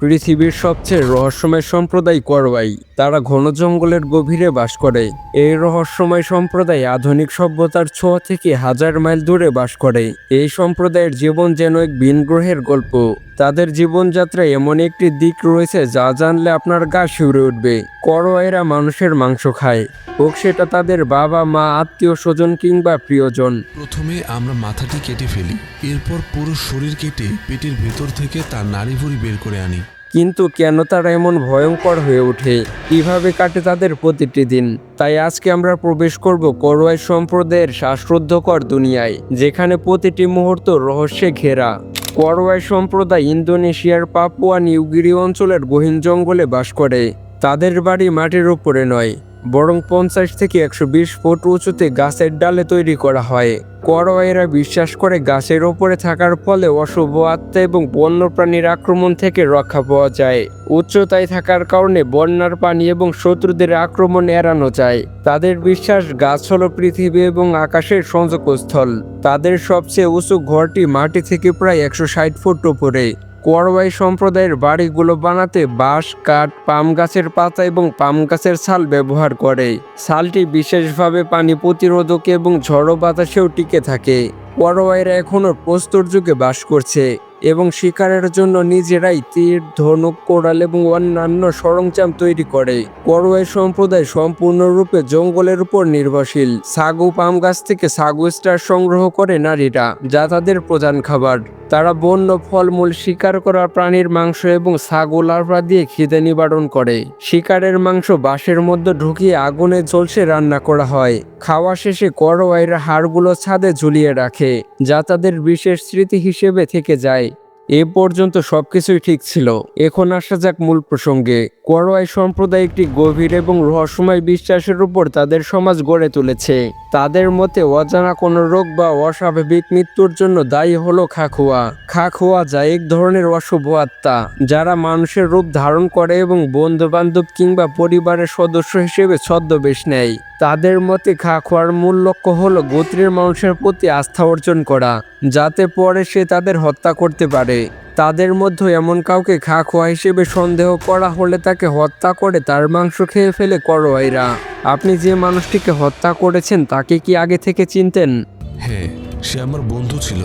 পৃথিবীর সবচেয়ে রহস্যময় সম্প্রদায় করওয়াই তারা ঘন জঙ্গলের গভীরে বাস করে। এই রহস্যময় সম্প্রদায় আধুনিক সভ্যতার ছোঁয়া থেকে হাজার মাইল দূরে বাস করে। এই সম্প্রদায়ের জীবন যেন এক ভিন গ্রহের গল্প। তাদের জীবনযাত্রায় এমন একটি দিক রয়েছে যা জানলে আপনার গা শিউরে উঠবে। করওয়াইরা মানুষের মাংস খায়। হোক সেটা তাদের বাবা, মা, আত্মীয় স্বজন কিংবা প্রিয়জন। প্রথমে আমরা মাথাটি কেটে ফেলি, এরপর পুরো শরীর কেটে পেটের ভেতর থেকে তার নাড়িভুড়ি বের করে আনি। কিন্তু কেন তারা এমন ভয়ঙ্কর হয়ে ওঠে? কীভাবে কাটে তাদের প্রতিটি দিন? তাই আজকে আমরা প্রবেশ করব করোয়াই সম্প্রদায়ের শ্বাসরুদ্ধকর দুনিয়ায়, যেখানে প্রতিটি মুহূর্ত রহস্যে ঘেরা। করোয়াই সম্প্রদায় ইন্দোনেশিয়ার পাপুয়া নিউগিরি অঞ্চলের গহীন জঙ্গলে বাস করে। তাদের বাড়ি মাটির উপরে নয়। বরং পঞ্চাশ থেকে একশো বিশ ফুট উঁচুতে গাছের ডালে তৈরি করা হয়। করোয়াইরা বিশ্বাস করে গাছের ওপরে থাকার ফলে অশুভ আত্মা এবং বন্যপ্রাণীর আক্রমণ থেকে রক্ষা পাওয়া যায়। উচ্চতায় থাকার কারণে বন্যার পানি এবং শত্রুদের আক্রমণ এড়ানো যায়। তাদের বিশ্বাস গাছ হলো পৃথিবী এবং আকাশের সংযোগস্থল। তাদের সবচেয়ে উঁচু ঘরটি মাটি থেকে প্রায় একশো ষাট ফুট উপরে। কোয়ারওয়াই সম্প্রদায়ের বাড়িগুলো বানাতে বাঁশ, কাঠ, পাম গাছের পাতা এবং পাম গাছের ছাল ব্যবহার করে। ছালটি বিশেষভাবে পানি প্রতিরোধক এবং ঝড়ো বাতাসেও টিকে থাকে। কোয়ারওয়াইরা এখনও প্রস্তর যুগে বাস করছে। এবং শিকারের জন্য নিজেরাই তীর, ধনুক, কোড়াল এবং অন্যান্য সরঞ্জাম তৈরি করে। করোয়াই সম্প্রদায় সম্পূর্ণরূপে জঙ্গলের উপর নির্ভরশীল। সাগু পাম গাছ থেকে সাগু স্টার সংগ্রহ করে নারীরা, যা তাদের প্রধান খাবার। তারা বন্য ফলমূল শিকার করা প্রাণীর মাংস এবং ছাগল লার্ভা দিয়ে খিদে নিবারণ করে। শিকারের মাংস বাঁশের মধ্যে ঢুকিয়ে আগুনে ঝলসে রান্না করা হয়। খাওয়া শেষে করোয়াইরা হাড়গুলো ছাদে ঝুলিয়ে রাখে, যা তাদের বিশেষ স্মৃতি হিসেবে থেকে যায়। এ পর্যন্ত সবকিছুই ঠিক ছিল। এখন আসা যাক মূল প্রসঙ্গে। করোয়াই সম্প্রদায় একটি গভীর এবং রহস্যময় বিশ্বাসের উপর তাদের সমাজ গড়ে তুলেছে। তাদের মতে অজানা কোনো রোগ বা অস্বাভাবিক মৃত্যুর জন্য দায়ী হলো খাখুয়া। খাখুয়া যা এক ধরনের অশুভ আত্মা, যারা মানুষের রূপ ধারণ করে এবং বন্ধু বান্ধব কিংবা পরিবারের সদস্য হিসেবে ছদ্মবেশ নেয়। তাদের মতে খাখুয়ার মূল লক্ষ্য হলো গোত্রের মানুষের প্রতি আস্থা অর্জন করা, যাতে পরে সে তাদের হত্যা করতে পারে। তাদের মধ্যে এমন কাউকে খা খোয়া হিসেবে সন্দেহ করা হলে তাকে হত্যা করে তার মাংস খেয়ে ফেলে করোয়াইরা। আপনি যে মানুষটিকে হত্যা করেছেন তাকে কি আগে থেকে চিনতেন? হ্যাঁ সে আমার বন্ধু ছিল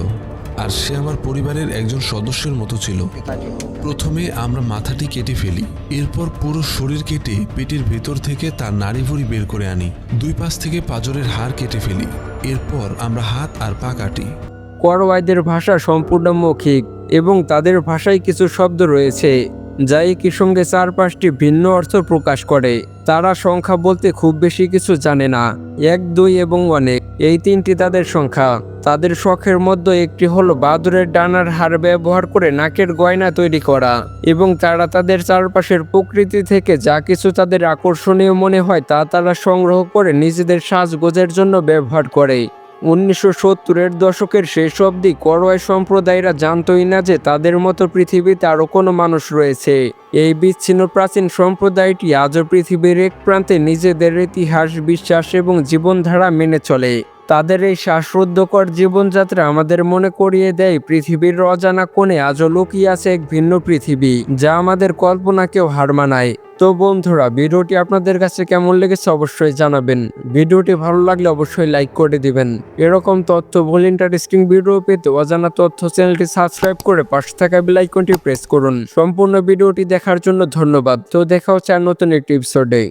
আর সে আমার পরিবারের একজন সদস্যের মতো ছিল। প্রথমে আমরা মাথাটি কেটে ফেলি এরপর পুরো শরীর কেটে পেটের ভেতর থেকে তার নাড়িভুড়ি বের করে আনি। দুই পাশ থেকে পাজরের হাড় কেটে ফেলি এরপর আমরা হাত আর পা কাটি। করওয়াইদের ভাষা সম্পূর্ণ মৌখিক। এবং তাদের ভাষায় কিছু শব্দ রয়েছে, যা একই সঙ্গে চার পাঁচটি ভিন্ন অর্থ প্রকাশ করে। তারা সংখ্যা বলতে খুব বেশি কিছু জানে না। এক, দুই এবং অনেক। এই তিনটি তাদের সংখ্যা। তাদের শখের মধ্যে একটি হলো বাদুরের ডানার হাড় ব্যবহার করে নাকের গয়না তৈরি করা এবং তারা তাদের চারপাশের প্রকৃতি থেকে যা কিছু তাদের আকর্ষণীয় মনে হয় তা তারা সংগ্রহ করে নিজেদের সাজগোজের জন্য ব্যবহার করে। উনিশশো সত্তরের দশকের শেষ অবধি করোয়াই সম্প্রদায়রা জানতই না যে তাদের মতো পৃথিবীতে আরও কোনো মানুষ রয়েছে। এই বিচ্ছিন্ন প্রাচীন সম্প্রদায়টি আজও পৃথিবীর এক প্রান্তে নিজেদের ইতিহাস, বিশ্বাস এবং জীবনধারা মেনে চলে। তাদের এই শ্বাসরুদ্ধকর জীবনযাত্রা আমাদের মনে করিয়ে দেয় পৃথিবীর অজানা কোণে আজও লুকিয়ে আছে এক ভিন্ন পৃথিবী, যা আমাদের কল্পনাকেও হার মানায়। তো বন্ধুরা, ভিডিওটি আপনাদের কাছে কেমন লেগেছে অবশ্যই জানাবেন। ভিডিওটি ভালো লাগলে অবশ্যই লাইক করে দিবেন। এরকম তথ্য ভুল ইন্টারেস্টিং ভিডিও পেতে অজানা তথ্য চ্যানেলটি সাবস্ক্রাইব করে পাশে থাকা বেল আইকনটি প্রেস করুন। সম্পূর্ণ ভিডিওটি দেখার জন্য ধন্যবাদ। তো দেখা হচ্ছে আর নতুন একটি এপিসোডে